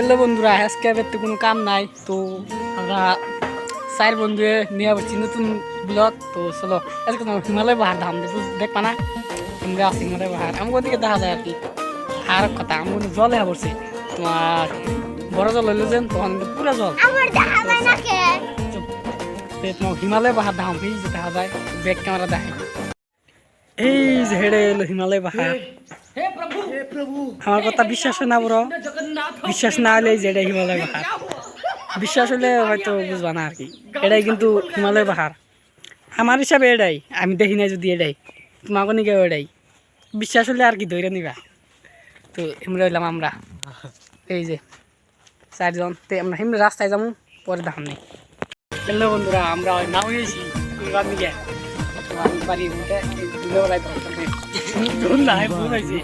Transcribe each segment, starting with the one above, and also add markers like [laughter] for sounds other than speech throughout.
Hello বন্ধুরা আজকে তো কোনো কাম নাই তো আমরা চার বন্ধু নিয়ে আসছি নতুন ব্লগ তো চলো আজকে তোমার হিমালয় পাহাড় ধাম দেখ দেখবা না? আমরা আছি হিমালয় পাহাড় আমার দিকে দেখা যায় আর কি আর কথা আমার জল হয়ে পড়ছে। তোমার বড় জল হইল যেন তখন কিন্তু পুরো জল। তোমার হিমালয় পাহাড় ধাম এই যে দেখা যায় ব্যাক ক্যামেরা দেখে। এই যে হেডে এলো হিমালয় পাহাড়। আমার কথা বিশ্বাস হয় না বড় বিশ্বাস না হলে এই যে হিমালয় পাহাড়। বিশ্বাস হলে হয়তো বুঝবা না আর কি। এটাই কিন্তু হিমালয় পাহাড়। আমার হিসাবে এটাই। আমি দেখি না যদি এটাই। তোমাকে নিকে এটাই। বিশ্বাস হলে আর কি ধরে নিবা। তো এমনি হইলাম আমরা। এই যে চারজন তো আমরা এমনি রাস্তায় যাব পরে দেখাম নেই বন্ধুরা আমরা ওই নাও গেছি বাড়ি উঠে ধরুন না ভুল হয়েছে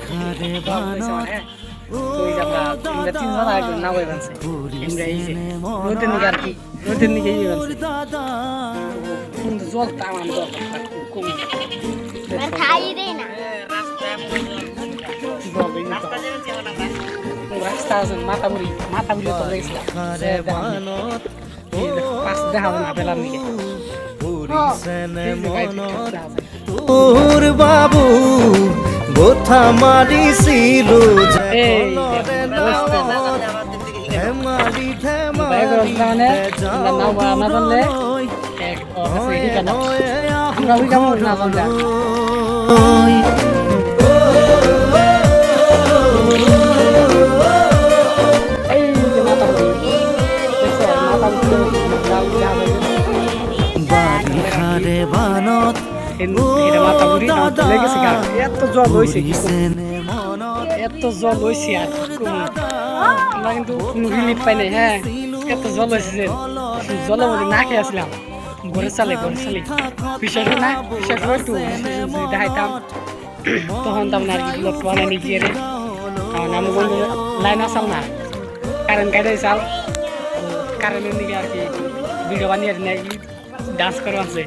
তো এই যে আমরা আমরা তিনজন আর একজন নাও এবানছে আমরা এই যে নদীর নিকে আর কি নদীর নিকে এই এবানছে কিন্তু জল তামান জল কম খাই রে না জল এই যে রাস্তা আছে মাথা বুড়ি মাথা বুড়ি তো লেগেছিল পাঁচ দেখাবো না, পেলাম নিকে? তোর বাবু গোথা মারিছিল মানে আমরা খারে বানত। এত জল হয়েছে এত জল হয়েছে আর? আমরা কিন্তু কোনো রিলিফ পাই নাই হ্যাঁ। এত জল হয়েছে যে জলের মধ্যে না খেয়ে আসলাম। ঘরে চালে ঘরে চালে। বিশ্বাস না বিশ্বাস হয় একটু দেখাইতাম তখন তেমন আর কি ব্লগ বানাই গিয়ে রে কারণ আমি বন্ধু লাইন আসাল না কারেন্ট কাটে চাল। কারেন্টের দিকে আর কি ভিডিও বানিয়ে আর কি। ডান্স করা আছে।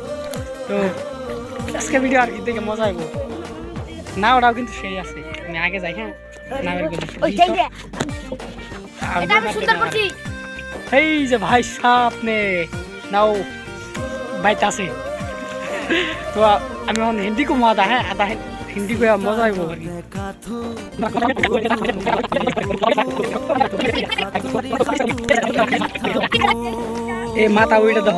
তো আজকে ভিডিও আর কি দেখে মজা হইব। না ওটাও কিন্তু সেই আছে। আমি আগে যাই হ্যাঁ? এই যে ভাই সাপ নে। নাও বাইতে আছে। তো আমি এখন হিন্দি কো আধা হ্যাঁ? আধা হিন্দি কো মজা হইব আর কি। [laughs] এ মাথা উইটা দেখ।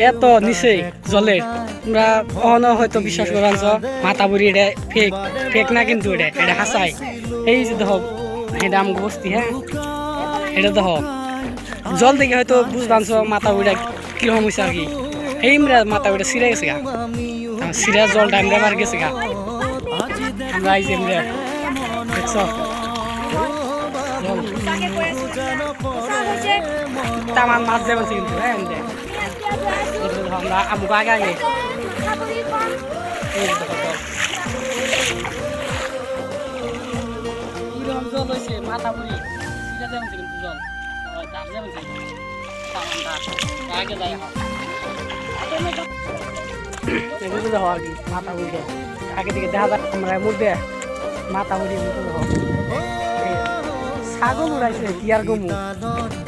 এত নিচে জলে তোমরা কখনো হয়তো বিশ্বাস করা মাথা বুড়ি এটা ফেক ফেক না কিন্তু এটা এটা হাসাই এই যে দেখ এটা আমাকে বস্তি হ্যাঁ? এটা দেখ জল দেখে হয়তো বুঝবানছ মাথা উইটা কীরকম হয়েছে আর কি। এই আমরা মাথা উইটা সিরে গেছে গা। সিরা জলটা আমরা মার গেছে গা। আমরা এই যে আমরা দেখছ? তামান মাছ দেবে কিন্তু হ্যাঁ আমরা আমুক আগে আগে জল। হয়েছে মাথা বুড়ি সিরা দেবেন কিন্তু জল তামান দাঁড় আগে যাই। এগুলো দেখো আর কি মাথা বুড়ি আগে থেকে দেখা যায় আমরা মধ্যে মাথা বুড়ি মতো দেখো ছাগল উড়াইছে কি আর গমু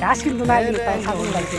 ঘাস কিন্তু নাই তাই ছাগল উড়াইছে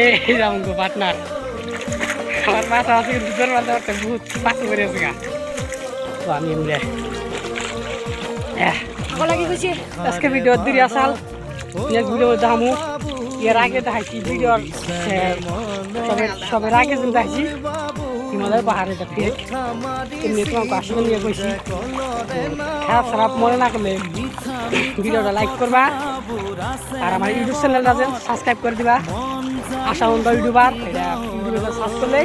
এই যাব পার্টনার আমার মাথা আছে কিন্তু দুজন মাথা একটা বহুত পাশে করে আছে গা। তো আমি এমনি আজকে ভিডিও দিরি আসাল নেক্সট ভিডিও দেখামু এর আগে দেখাইছি ভিডিওর সবে সবের আগে যেন দেখাইছি। হিমালয় পাহাড়ে এটা ফেক। এমনি তোমাকে আসলে নিয়ে কইছি। খারাপ খারাপ মনে না করলে ভিডিওটা লাইক করবা। আর আমার ইউটিউব চ্যানেলটা যেন সাবস্ক্রাইব করে দিবা। আশা বন্ধ ইউটিউবার, এটা ইউটিউবে সার্চ করলে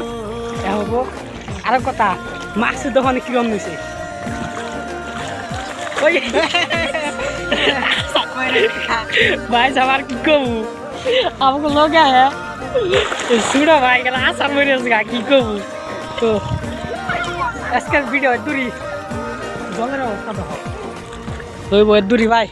এটা হব। আরও কথা মাছের দোকানে কিরম নিছে ওই ভাই সবার কি কবু আমাকে লোক হ্যাঁ সুড়ো ভাই, গেল আসার মরে গা, কি কবু তো, আজকের ভিডিও দূরি। জলের অবস্থা দেখো। ওই বইয়ের দূরি ভাই।